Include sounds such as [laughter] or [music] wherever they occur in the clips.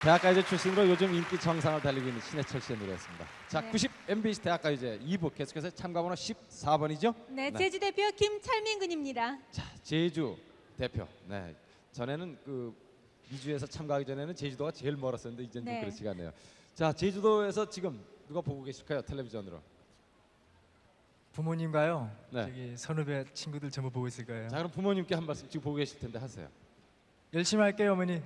대학가요제 출신으로 요즘 인기 정상을 달리고 있는 신해철 씨의 노래였습니다. 자, 네. 90 MBC 대학가요제 2부 계속해서 참가번호 14번이죠? 네, 제주 대표 김철민 군입니다. 자, 제주 대표. 네. 전에는 그 미주에서 참가하기 전에는 제주도가 제일 멀었었는데 이제는 네. 좀 그렇지가 않네요. 자, 제주도에서 지금 누가 보고 계실까요? 텔레비전으로. 부모님과요. 네. 저기 선후배 친구들 전부 보고 있을 거예요. 자, 그럼 부모님께 한 말씀 지금 보고 계실 텐데 하세요. 열심히 할게요, 어머니.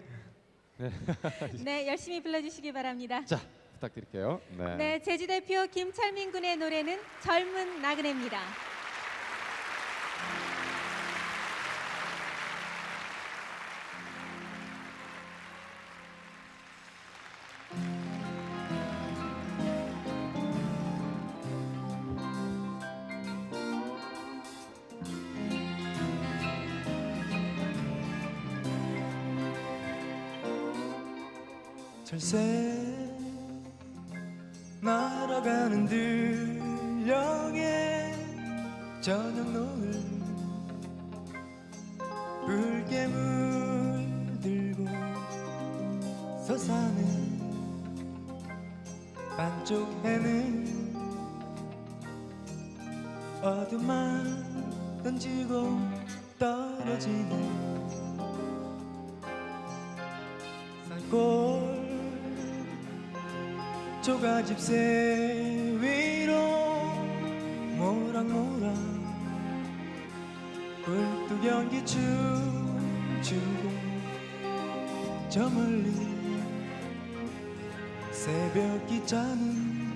[laughs] 네, 열심히 불러주시기 바랍니다. 자, 부탁드릴게요. 네. 네, 제주 대표 김철민 군의 노래는 젊은 나그네입니다. 철새 날아가는 들녘에 저녁 노을 붉게 물들고 솟아는 반쪽 해는 어둠만 던지고 떨어지는 산골 조가집새 위로 모락모락 굴뚝 연기 춤추고 저 멀리 새벽 기차는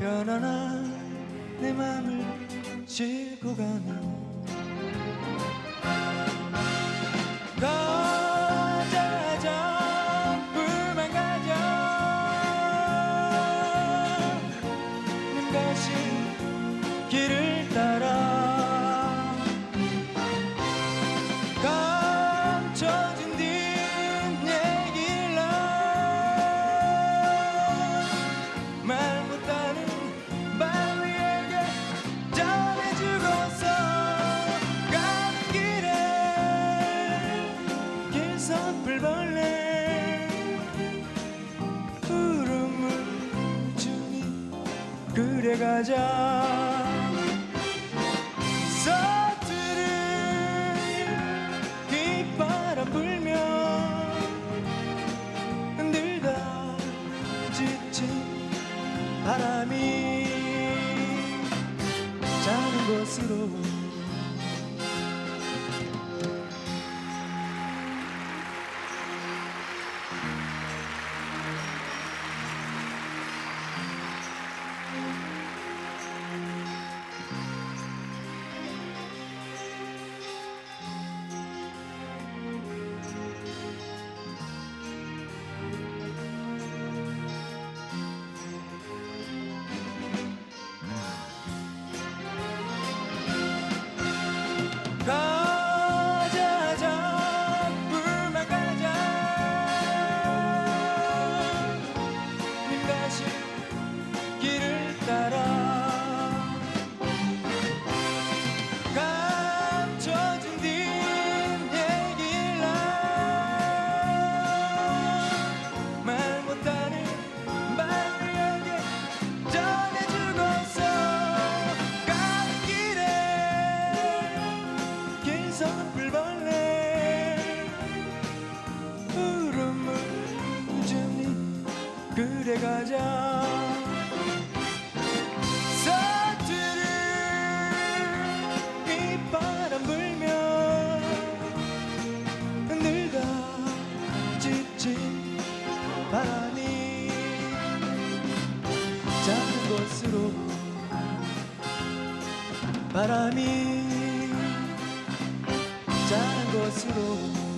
편안한 내 맘을 싣고 가네 그래 가자. 서투른 뒷바람 불며 흔들다 지친 바람이 자는 곳으로 님 그래 가자. 서투른 빗바람 불며 흔들다 지친 바람이 작은 곳으로 바람이 작은 곳으로